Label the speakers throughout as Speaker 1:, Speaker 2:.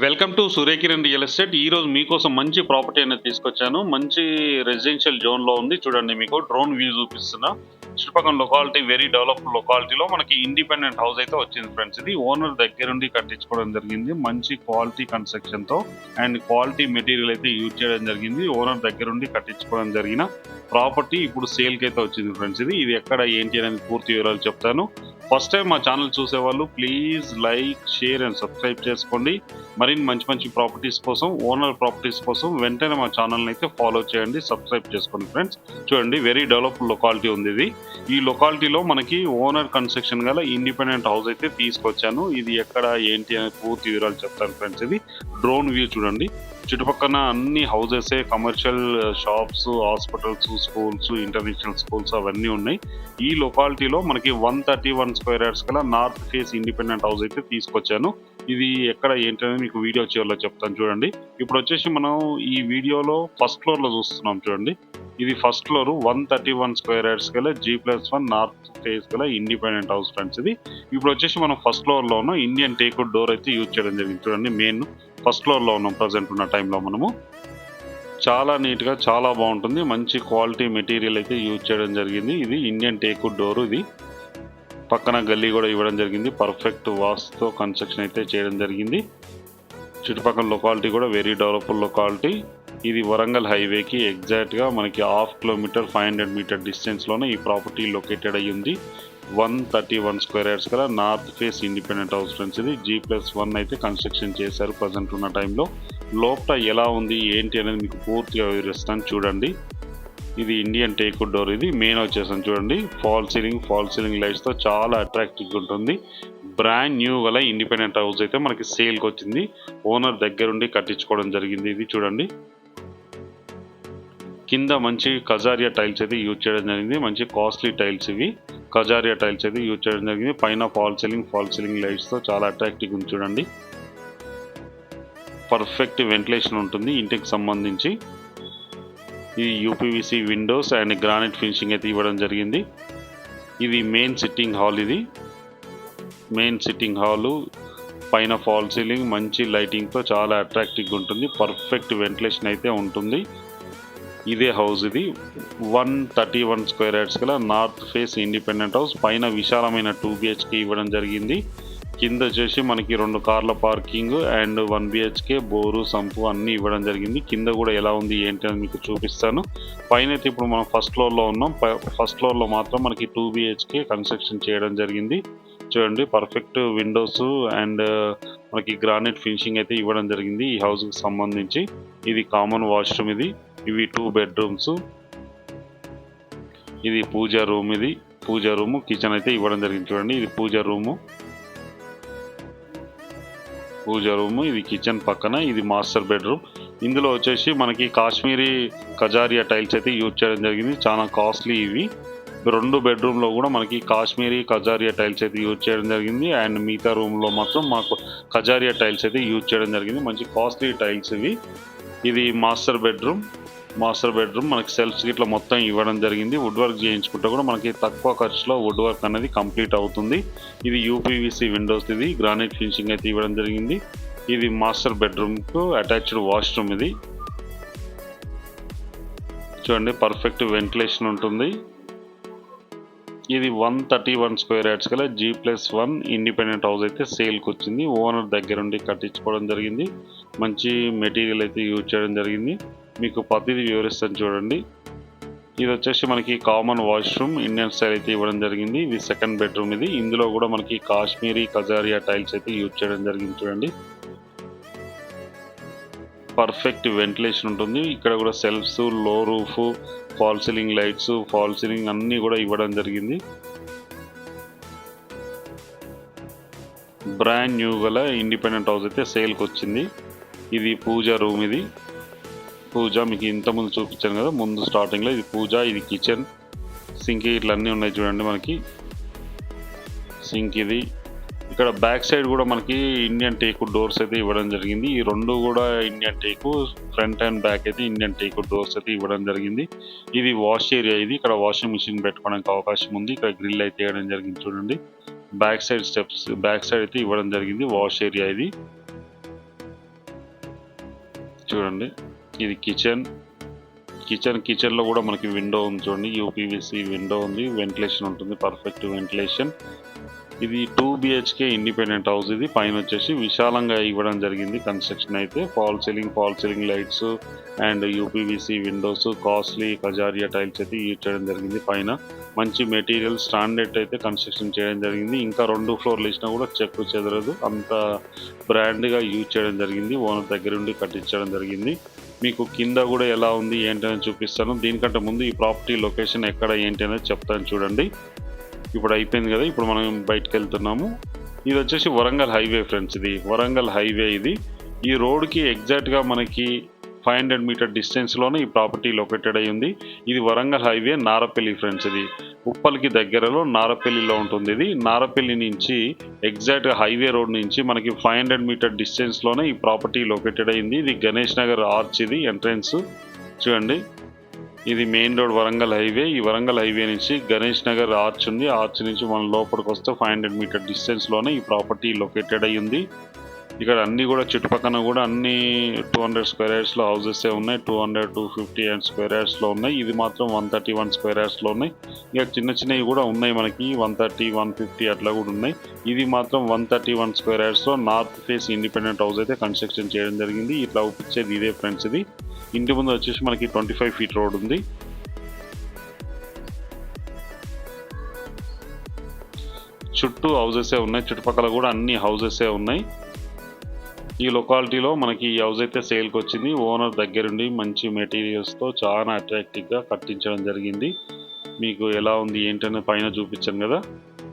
Speaker 1: Welcome to Suryakiran real estate. ఈ రోజు మీకోసం మంచి ప్రాపర్టీ అనేది తీసుకొచ్చాను. మంచి రెసిడెన్షియల్ జోన్లో ఉంది. చూడండి మీకు డ్రోన్ వ్యూ చూపిస్తున్నా. చుట్టుపక్కల లొకాలిటీ వెరీ డెవలప్డ్ లొకాలిటీలో మనకి ఇండిపెండెంట్ హౌస్ అయితే వచ్చింది ఫ్రెండ్స్ ఇది ఓనర్ దగ్గరుండి కట్టించుకోవడం జరిగింది. మంచి క్వాలిటీ కన్స్ట్రక్షన్తో అండ్ క్వాలిటీ మెటీరియల్ అయితే యూజ్ చేయడం జరిగింది. ఓనర్ దగ్గరుండి కట్టించుకోవడం జరిగిన ప్రాపర్టీ ఇప్పుడు సేల్కి అయితే వచ్చింది ఫ్రెండ్స్ ఇది ఇది ఎక్కడ ఏంటి అనేది పూర్తి వివరాలు చెప్తాను. ఫస్ట్ టైం మా ఛానల్ చూసేవాళ్ళు please like share and subscribe చేసుకోండి. మరిన్ని మంచి మంచి ప్రాపర్టీస్ కోసం ఓనర్ ప్రాపర్టీస్ కోసం వెంటనే మా ఛానల్ని అయితే ఫాలో చేయండి సబ్స్క్రైబ్ చేసుకోండి ఫ్రెండ్స్. చూడండి వెరీ డెవలప్డ్ లొకాలిటీ ఉంది ఇది. ఈ లొకాలిటీలో మనకి ఓనర్ కన్స్ట్రక్షన్ గల ఇండిపెండెంట్ హౌస్ అయితే తీసుకొచ్చాను. ఇది ఎక్కడ ఏంటి అనే పూర్తి వివరాలు చెప్తాను ఫ్రెండ్స్ ఇది. డ్రోన్ వ్యూ చూడండి. చుట్టుపక్కల అన్ని houses commercial shops hospitals schools international schools అవన్నీ ఉన్నాయి. ఈ లొకాలిటీలో మనకి one thirty one square yards కల నార్త్ ఫేస్ ఇండిపెండెంట్ హౌస్ అయితే తీసుకొచ్చాను. ఇది ఎక్కడ ఏంటనేది మీకు వీడియో చివరిలో చెప్తాను చూడండి. ఇప్పుడు వచ్చేసి మనం ఈ వీడియోలో ఫస్ట్ ఫ్లోర్లో చూస్తున్నాం చూడండి. ఇది first floor one thirty one square yards గల G plus one north face గల ఇండిపెండెంట్ హౌస్ ఫ్రెండ్స్ ఇది. ఇప్పుడు వచ్చేసి మనం ఫస్ట్ ఫ్లోర్ ఉన్న ఇండియన్ టేక్వుడ్ డోర్ అయితే యూజ్ చేయడం జరిగింది చూడండి మెయిన్ ఫస్ట్ ఫ్లోర్లో ఉన్నాం ప్రజెంట్ ఉన్న టైంలో మనము. చాలా నీట్గా చాలా బాగుంటుంది. మంచి క్వాలిటీ మెటీరియల్ అయితే యూజ్ చేయడం జరిగింది. ఇది ఇండియన్ టేక్వుడ్ డోర్ ఇది. పక్కన గల్లీ కూడా ఇవ్వడం జరిగింది. పర్ఫెక్ట్ వాస్తో కన్స్ట్రక్షన్ అయితే చేయడం జరిగింది. చుట్టుపక్కల లొకాలిటీ కూడా వెరీ డెవలప్డ్ లొకాలిటీ ఇది వరంగల్ హైవేకి ఎగ్జాక్ట్గా మనకి half kilometre five hundred metre డిస్టెన్స్లోనే ఈ ప్రాపర్టీ లొకేటెడ్ అయ్యి ఉంది one thirty one square yards కదా north face independent house friends ఇది. జీ ప్లస్ వన్ అయితే కన్స్ట్రక్షన్ చేశారు ప్రజెంట్ ఉన్న టైంలో. లోపల ఎలా ఉంది ఏంటి అనేది మీకు పూర్తిగా వివరిస్తాను చూడండి. ఇది ఇండియన్ టేక్వుడ్ డోర్ ఇది. మెయిన్ వచ్చేసాను చూడండి. ఫాల్ సీలింగ్ ఫాల్ సీలింగ్ లైట్స్తో చాలా అట్రాక్టివ్గా ఉంటుంది. బ్రాండ్ న్యూ గల ఇండిపెండెంట్ హౌస్ అయితే మనకి సేల్కి వచ్చింది. ఓనర్ దగ్గరుండి కట్టించుకోవడం జరిగింది ఇది చూడండి. కింద మంచి కజారియా టైల్స్ అయితే యూజ్ చేయడం జరిగింది. మంచి కాస్ట్లీ టైల్స్ ఇవి. కజారియా టైల్స్ అయితే యూజ్ చేయడం జరిగింది. పైన ఫాల్ సీలింగ్ ఫాల్ సీలింగ్ లైట్స్తో చాలా అట్రాక్టివ్ ఉంది చూడండి. పర్ఫెక్ట్ వెంటిలేషన్ ఉంటుంది ఇంటికి సంబంధించి. ఇది UPVC windows and granite finishing అయితే ఇవ్వడం జరిగింది. ఇది మెయిన్ సిట్టింగ్ హాల్ ఇది. మెయిన్ సిట్టింగ్ హాలు పైన ఫాల్ సీలింగ్ మంచి లైటింగ్తో చాలా అట్రాక్టివ్గా ఉంటుంది. పర్ఫెక్ట్ వెంటిలేషన్ అయితే ఉంటుంది. ఇదే హౌస్ ఇది. One thirty one square yards గల నార్త్ ఫేస్ ఇండిపెండెంట్ హౌస్. పైన విశాలమైన టూ బిహెచ్కే ఇవ్వడం జరిగింది. కింద వచ్చేసి మనకి రెండు కార్ల parking and one BHK bore sump అన్నీ ఇవ్వడం జరిగింది. కింద కూడా ఎలా ఉంది ఏంటి అని మీకు చూపిస్తాను. పైన అయితే ఇప్పుడు మనం ఫస్ట్ ఫ్లోర్లో ఉన్నాం. ఫస్ట్ ఫ్లోర్లో మాత్రం మనకి టూ బిహెచ్కే కన్స్ట్రక్షన్ చేయడం జరిగింది. చూడండి పర్ఫెక్ట్ విండోస్ అండ్ మనకి గ్రానైట్ ఫినిషింగ్ అయితే ఇవ్వడం జరిగింది ఈ హౌస్కి సంబంధించి. ఇది కామన్ వాష్రూమ్ ఇది. ఇవి టూ బెడ్రూమ్స్ ఇది పూజ రూమ్ ఇది. పూజ రూమ్ కిచెన్ అయితే ఇవ్వడం జరిగింది చూడండి. ఇది పూజ రూము పూజ రూమ్ ఇది కిచెన్ పక్కన ఇది మాస్టర్ బెడ్రూమ్ ఇందులో వచ్చేసి మనకి కాశ్మీరీ కజారియా టైల్స్ అయితే యూజ్ చేయడం జరిగింది. చాలా కాస్ట్లీ ఇవి. రెండు బెడ్రూమ్లో కూడా మనకి కాశ్మీరీ కజారియా టైల్స్ అయితే యూజ్ చేయడం జరిగింది. అండ్ మిగతా రూమ్లో మాత్రం మాకు కజారియా టైల్స్ అయితే యూజ్ చేయడం జరిగింది. మంచి కాస్ట్లీ టైల్స్ ఇవి. ఇది మాస్టర్ బెడ్రూమ్ మాస్టర్ బెడ్రూమ్ మనకి సెల్ఫ్స్ ఇట్లా మొత్తం ఇవ్వడం జరిగింది. వుడ్ వర్క్ చేయించుకుంటే కూడా మనకి తక్కువ ఖర్చులో వుడ్ వర్క్ అనేది కంప్లీట్ అవుతుంది. ఇది యూపీవీసీ విండోస్ ఇది. గ్రానైట్ ఫినిషింగ్ అయితే ఇవ్వడం జరిగింది. ఇది మాస్టర్ బెడ్రూమ్కు అటాచ్డ్ వాష్రూమ్ ఇది. చూడండి పర్ఫెక్ట్ వెంటిలేషన్ ఉంటుంది. ఇది one thirty one square yards కల G plus one independent house అయితే సేల్కి వచ్చింది. ఓనర్ దగ్గరుండి కట్టించుకోవడం జరిగింది. మంచి మెటీరియల్ అయితే యూజ్ చేయడం జరిగింది. మీకు ప్రతిదీ వివరిస్తాను చూడండి. ఇది వచ్చేసి మనకి కామన్ వాష్రూమ్ ఇండియన్ స్టైల్ అయితే ఇవ్వడం జరిగింది. ఇది సెకండ్ బెడ్రూమ్ ఇది. ఇందులో కూడా మనకి కాశ్మీరీ కజారియా టైల్స్ అయితే యూజ్ చేయడం జరిగింది చూడండి. పర్ఫెక్ట్ వెంటిలేషన్ ఉంటుంది. ఇక్కడ కూడా సెల్ఫ్స్లో roof fall ceiling lights fall ceiling అన్నీ కూడా ఇవ్వడం జరిగింది. బ్రాండ్ న్యూ గల ఇండిపెండెంట్ హౌస్ అయితే సేల్కి వచ్చింది. ఇది పూజ రూమ్ ఇది. పూజ మీకు ఇంతకుముందు చూపించాను కదా ముందు స్టార్టింగ్లో ఇది పూజ ఇది కిచెన్ సింక్ ఇట్లా అన్నీ ఉన్నాయి చూడండి మనకి. సింక్ ఇది. ఇక్కడ బ్యాక్ సైడ్ కూడా మనకి ఇండియన్ టేకు డోర్స్ అయితే ఇవ్వడం జరిగింది. ఈ రెండు కూడా Indian teak front and back అయితే ఇండియన్ టేకు డోర్స్ అయితే ఇవ్వడం జరిగింది. ఇది వాష్ ఏరియా ఇది. ఇక్కడ వాషింగ్ మిషన్ పెట్టుకోవడానికి అవకాశం ఉంది. ఇక్కడ గ్రిల్ అయితే వేయడం జరిగింది చూడండి. Back side steps back side అయితే ఇవ్వడం జరిగింది వాష్ ఏరియా ఇది. చూడండి. ఇది కిచెన్. కిచెన్ కిచెన్లో కూడా మనకి విండో ఉంది చూడండి. యూపీవీసీ విండో ఉంది. వెంటిలేషన్ ఉంటుంది. పర్ఫెక్ట్ వెంటిలేషన్ ఇది టూ బిహెచ్కే ఇండిపెండెంట్ హౌస్ ఇది. పైన వచ్చేసి విశాలంగా ఇవ్వడం జరిగింది కన్స్ట్రక్షన్ అయితే. Fall ceiling fall ceiling lights and UPVC windows costly Kajaria tiles అయితే యూజ్ చేయడం జరిగింది పైన. మంచి మెటీరియల్ స్టాండర్డ్ అయితే కన్స్ట్రక్షన్ చేయడం జరిగింది. ఇంకా రెండు ఫ్లోర్లు ఇచ్చినా కూడా చెక్కు చెదరదు. అంత బ్రాండ్గా యూజ్ చేయడం జరిగింది. ఓనర్ దగ్గర నుండి కట్టించడం జరిగింది. మీకు కింద కూడా ఎలా ఉంది ఏంటి అని చూపిస్తాను. దీనికంటే ముందు ఈ ప్రాపర్టీ లొకేషన్ ఎక్కడ ఏంటి అనేది చెప్తాను చూడండి. ఇప్పుడు అయిపోయింది కదా ఇప్పుడు మనం బయటకు వెళ్తున్నాము. ఇది వచ్చేసి వరంగల్ హైవే ఫ్రెండ్స్ ఇది. వరంగల్ హైవే ఇది. ఈ రోడ్కి ఎగ్జాక్ట్గా మనకి ఫైవ్ హండ్రెడ్ మీటర్ డిస్టెన్స్లోనే ఈ ప్రాపర్టీ లొకేటెడ్ అయి ఉంది. ఇది వరంగల్ హైవే నారపల్లి ఫ్రెండ్స్ ఇది. ఉప్పల్కి దగ్గరలో నారపల్లిలో ఉంటుంది ఇది. నారపల్లి నుంచి ఎగ్జాక్ట్గా హైవే రోడ్ నుంచి మనకి ఫైవ్ హండ్రెడ్ మీటర్ డిస్టెన్స్లోనే ఈ ప్రాపర్టీ లొకేటెడ్ అయింది ఇది గణేష్ నగర్ ఆర్చ్ ఇది ఎంట్రన్స్ చూడండి. ఇది మెయిన్ రోడ్ వరంగల్ హైవే. ఈ వరంగల్ హైవే నుంచి గణేష్ నగర్ ఆర్చ్ ఉంది. ఆర్చ్ నుంచి మనం లోపలికి వస్తే ఫైవ్ హండ్రెడ్ మీటర్ డిస్టెన్స్లోనే ఈ ప్రాపర్టీ లొకేటెడ్ అయ్యింది ఇక్కడ అన్ని కూడా చుట్టుపక్కన కూడా అన్ని టూ హండ్రెడ్ స్క్వేర్ యార్డ్స్లో హౌసెస్ ఉన్నాయి. Two hundred two fifty and square యార్డ్స్లో ఉన్నాయి. ఇది మాత్రం వన్ థర్టీ వన్ స్క్వేర్ యార్డ్స్లో ఉన్నాయి. ఇక చిన్న చిన్నవి కూడా ఉన్నాయి మనకి. వన్ థర్టీ వన్ ఫిఫ్టీ అట్లా కూడా ఉన్నాయి. ఇది మాత్రం వన్ థర్టీ వన్ స్క్వేర్ యార్డ్స్లో నార్త్ ఫేస్ ఇండిపెండెంట్ హౌస్ అయితే కన్స్ట్రక్షన్ చేయడం జరిగింది. ఇట్లా ఒప్పించేది ఇదే ఫ్రెండ్స్ ఇది. ఇంటి ముందు వచ్చేసి మనకి ట్వంటీ ఫైవ్ ఫీట్ రోడ్ ఉంది. చుట్టూ హౌసెసే ఉన్నాయి. చుట్టుపక్కల కూడా అన్ని హౌసెసే ఉన్నాయి. ఈ లొకాలిటీలో మనకి ఈ హౌస్ అయితే సేల్కి వచ్చింది ఓనర్ దగ్గరుండి మంచి మెటీరియల్స్తో చాలా అట్రాక్టివ్గా కట్టించడం జరిగింది. మీకు ఎలా ఉంది ఏంటనే పైన చూపించాను కదా.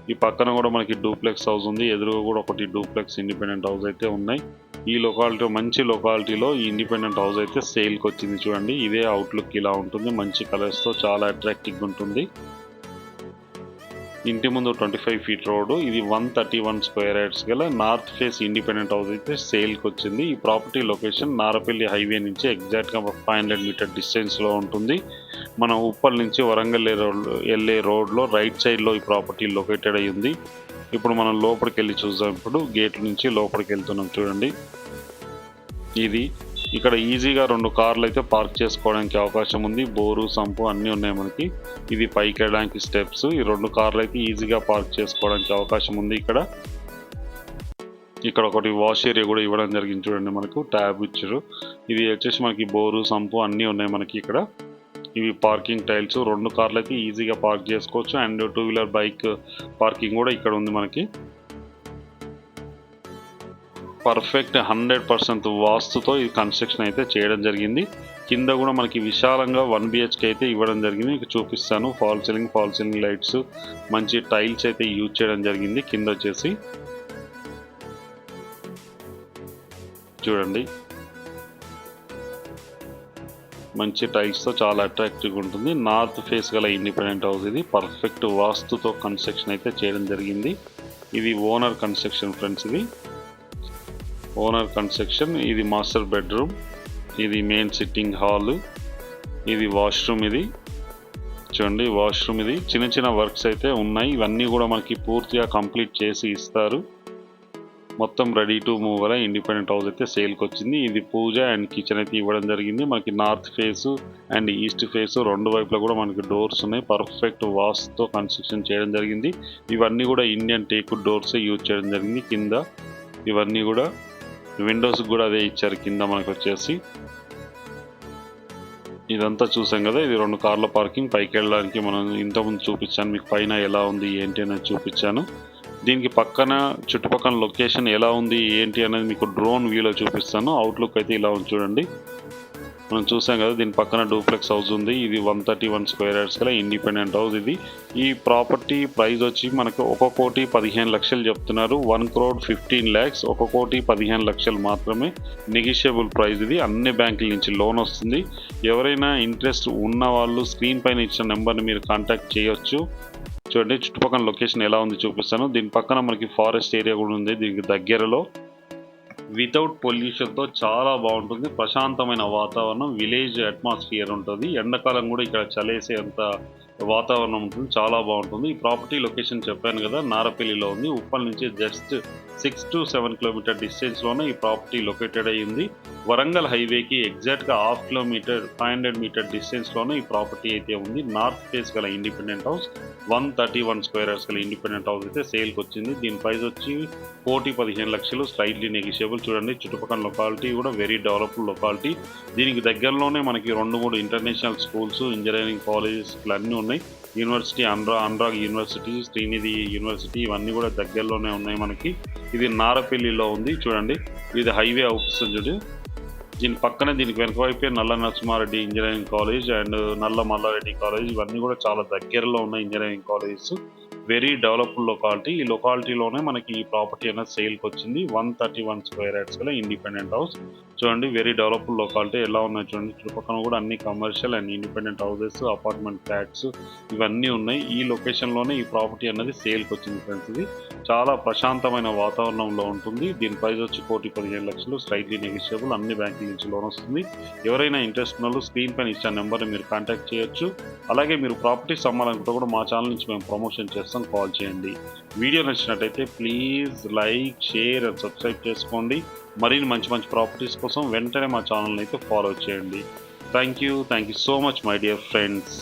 Speaker 1: ఈ పక్కన కూడా మనకి డూప్లెక్స్ హౌస్ ఉంది. ఎదురుగా కూడా ఒకటి డూప్లెక్స్ ఇండిపెండెంట్ హౌస్ అయితే ఉన్నాయి. ఈ లొకాలిటీ మంచి లొకాలిటీలో ఈ ఇండిపెండెంట్ హౌస్ అయితే సేల్కి వచ్చింది చూడండి. ఇదే అవుట్లుక్ ఇలా ఉంటుంది. మంచి కలర్స్తో చాలా అట్రాక్టివ్గా ఉంటుంది. ఇంటి ముందు ట్వంటీ ఫైవ్ ఫీట్ రోడ్ ఇది one thirty one square yards గల నార్త్ ఫేస్ ఇండిపెండెంట్ హౌస్ అయితే సేల్కి వచ్చింది. ఈ ప్రాపర్టీ లొకేషన్ నారపల్లి హైవే నుంచి ఎగ్జాక్ట్గా ఫైవ్ హండ్రెడ్ మీటర్ డిస్టెన్స్లో ఉంటుంది. మనం ఉప్పల్ నుంచి వరంగల్ రోడ్ వెళ్ళే రోడ్లో రైట్ సైడ్లో ఈ ప్రాపర్టీ లొకేటెడ్ అయి ఉంది. ఇప్పుడు మనం లోపలికి వెళ్ళి చూద్దాం. ఇప్పుడు గేట్ నుంచి లోపలికి వెళ్తున్నాం. చూడండి. ఇది ఇక్కడ ఈజీగా రెండు కార్లు అయితే పార్క్ చేసుకోవడానికి అవకాశం ఉంది. బోరు సంపు అన్నీ ఉన్నాయి మనకి. ఇది పైకి వెళ్ళడానికి స్టెప్స్. ఈ రెండు కార్లు అయితే ఈజీగా పార్క్ చేసుకోవడానికి అవకాశం ఉంది ఇక్కడ. ఇక్కడ ఒకటి వాష్ ఏరియా కూడా ఇవ్వడం జరిగింది చూడండి మనకు. ట్యాబ్ ఇచ్చారు. ఇది వచ్చేసి మనకి బోరు సంపు అన్నీ ఉన్నాయి మనకి ఇక్కడ. ఇవి పార్కింగ్ టైల్స్. రెండు కార్లు అయితే ఈజీగా పార్క్ చేసుకోవచ్చు. And two wheeler bike parking కూడా ఇక్కడ ఉంది మనకి. పర్ఫెక్ట్ హండ్రెడ్ పర్సెంట్ వాస్తుతో ఈ కన్స్ట్రక్షన్ అయితే చేయడం జరిగింది. కింద కూడా మనకి విశాలంగా వన్ బిహెచ్కే అయితే ఇవ్వడం జరిగింది. మీకు చూపిస్తాను. Fall ceiling fall ceiling lights మంచి టైల్స్ అయితే యూజ్ చేయడం జరిగింది కింద వచ్చేసి. చూడండి. మంచి టైల్స్తో చాలా అట్రాక్టివ్గా ఉంటుంది. నార్త్ ఫేస్ గల ఇండిపెండెంట్ హౌస్ ఇది. పర్ఫెక్ట్ వాస్తుతో కన్స్ట్రక్షన్ అయితే చేయడం జరిగింది. ఇది ఓనర్ కన్స్ట్రక్షన్ ఫ్రెండ్స్ ఇది. ఓనర్ కన్స్ట్రక్షన్ ఇది మాస్టర్ బెడ్రూమ్ ఇది మెయిన్ సిట్టింగ్ హాల్ ఇది వాష్రూమ్ ఇది. చూడండి వాష్రూమ్ ఇది. చిన్న చిన్న వర్క్స్ అయితే ఉన్నాయి. ఇవన్నీ కూడా మనకి పూర్తిగా కంప్లీట్ చేసి ఇస్తారు. మొత్తం రెడీ టు మూవ్ అలా ఇండిపెండెంట్ హౌస్ అయితే సేల్కి వచ్చింది. ఇది పూజ అండ్ కిచెన్ అయితే ఇవ్వడం జరిగింది. మనకి north face and east face రెండు వైపులా కూడా మనకి డోర్స్ ఉన్నాయి. పర్ఫెక్ట్ వాస్తో కన్స్ట్రక్షన్ చేయడం జరిగింది. ఇవన్నీ కూడా ఇండియన్ టేక్ డోర్స్ యూజ్ చేయడం జరిగింది. కింద ఇవన్నీ కూడా విండోస్ కూడా అదే ఇచ్చారు కింద మనకు వచ్చేసి. ఇదంతా చూసాం కదా ఇది రెండు కార్ల పార్కింగ్ పైకి వెళ్ళడానికి మనం ఇంతకుముందు చూపించాను మీకు పైన ఎలా ఉంది ఏంటి అనేది చూపించాను. దీనికి పక్కన చుట్టుపక్కల లొకేషన్ ఎలా ఉంది ఏంటి అనేది మీకు డ్రోన్ వ్యూలో చూపిస్తాను. అవుట్లుక్ అయితే ఇలా ఉంది చూడండి. మనం చూసాం కదా దీని పక్కన డూప్లెక్స్ హౌస్ ఉంది. ఇది one thirty one square yards గల ఇండిపెండెంట్ హౌస్ ఇది. ఈ ప్రాపర్టీ ప్రైస్ వచ్చి మనకు ఒక కోటి పదిహేను లక్షలు చెప్తున్నారు. వన్ క్రోడ్ ఫిఫ్టీన్ ల్యాక్స్ ఒక కోటి పదిహేను లక్షలు మాత్రమే నెగిషియబుల్ ప్రైస్ ఇది. అన్ని బ్యాంకుల నుంచి లోన్ వస్తుంది. ఎవరైనా ఇంట్రెస్ట్ ఉన్న వాళ్ళు స్క్రీన్ పైన ఇచ్చిన నెంబర్ని మీరు కాంటాక్ట్ చేయొచ్చు. చూడండి చుట్టుపక్కల లొకేషన్ ఎలా ఉంది చూపిస్తాను. దీని పక్కన మనకి ఫారెస్ట్ ఏరియా కూడా ఉంది. దీనికి దగ్గరలో వితౌట్ పొల్యూషన్తో చాలా బాగుంటుంది. ప్రశాంతమైన వాతావరణం విలేజ్ అట్మాస్ఫియర్ ఉంటుంది. ఎండాకాలం కూడా ఇక్కడ చలేసే అంత వాతావరణం ఉంటుంది. చాలా బాగుంటుంది. ఈ ప్రాపర్టీ లొకేషన్ చెప్పాను కదా నారపల్లిలో ఉంది. ఉప్పల్ నుంచి just six to seven kilometre డిస్టెన్స్లోనే ఈ ప్రాపర్టీ లొకేటెడ్ అయ్యింది. వరంగల్ హైవేకి ఎగ్జాక్ట్గా half kilometre five hundred metre డిస్టెన్స్లోనే ఈ ప్రాపర్టీ అయితే ఉంది. నార్త్ ఫేస్ గల independent house one thirty one square yards గల ఇండిపెండెంట్ హౌస్ అయితే సేల్కి వచ్చింది. దీని ప్రైస్ వచ్చి కోటి పదిహేను లక్షలు. స్లైట్లీ నెగిషియబుల్ చూడండి. చుట్టుపక్కల లొకాలిటీ కూడా వెరీ డెవలప్డ్ లొకాలిటీ. దీనికి దగ్గరలోనే మనకి రెండు మూడు ఇంటర్నేషనల్ స్కూల్స్ ఇంజనీరింగ్ కాలేజెస్ అన్నీ ఉన్నాయి. యూనివర్సిటీ అనురా అనురాగ్ యూనివర్సిటీ శ్రీనిధి యూనివర్సిటీ ఇవన్నీ కూడా దగ్గరలోనే ఉన్నాయి మనకి. ఇది నారపల్లిలో ఉంది. చూడండి. ఇది హైవే అవుతుంది చూడండి దీని పక్కనే దీనికి వెనక వైపే నల్ల నరసింహారెడ్డి ఇంజనీరింగ్ కాలేజ్ అండ్ నల్ల మల్లారెడ్డి కాలేజ్. ఇవన్నీ కూడా చాలా దగ్గరలో ఉన్న engineering colleges. Very developed locality ఈ లొకాలిటీలోనే మనకి ఈ ప్రాపర్టీ అనేది సేల్కి వచ్చింది one thirty one square yards గల ఇండిపెండెంట్ హౌస్ చూడండి వెరీ డెవలప్డ్ లొకాలిటీ ఎలా ఉన్నాయి చూడండి చుట్టుపక్కన కూడా అన్ని commercial and independent houses apartment flats ఇవన్నీ ఉన్నాయి. ఈ లొకేషన్లోనే ఈ ప్రాపర్టీ అనేది సేల్కి వచ్చింది ఫ్రెండ్స్ ఇది. చాలా ప్రశాంతమైన వాతావరణంలో ఉంటుంది. దీని ప్రైస్ వచ్చి కోటి పదిహేను లక్షలు. స్లైట్లీ నెగిషియబుల్ అన్ని బ్యాంకింగ్ నుంచి లోన్ వస్తుంది. ఎవరైనా ఇంట్రెస్ట్ ఉన్న స్క్రీన్ పైన ఇచ్చిన నెంబర్ని మీరు కాంటాక్ట్ చేయొచ్చు. అలాగే మీరు ప్రాపర్టీస్ అమ్మాలనుకుంటే కూడా మా ఛానల్ నుంచి మేము ప్రమోషన్ చేస్తాం. కాల్ చేయండి. వీడియో నచ్చినట్టయితే please like share and subscribe చేసుకోండి. మరిన్ని మంచి మంచి ప్రాపర్టీస్ కోసం వెంటనే మా ఛానల్ని అయితే ఫాలో చేయండి. Thank you. Thank you so much my dear friends.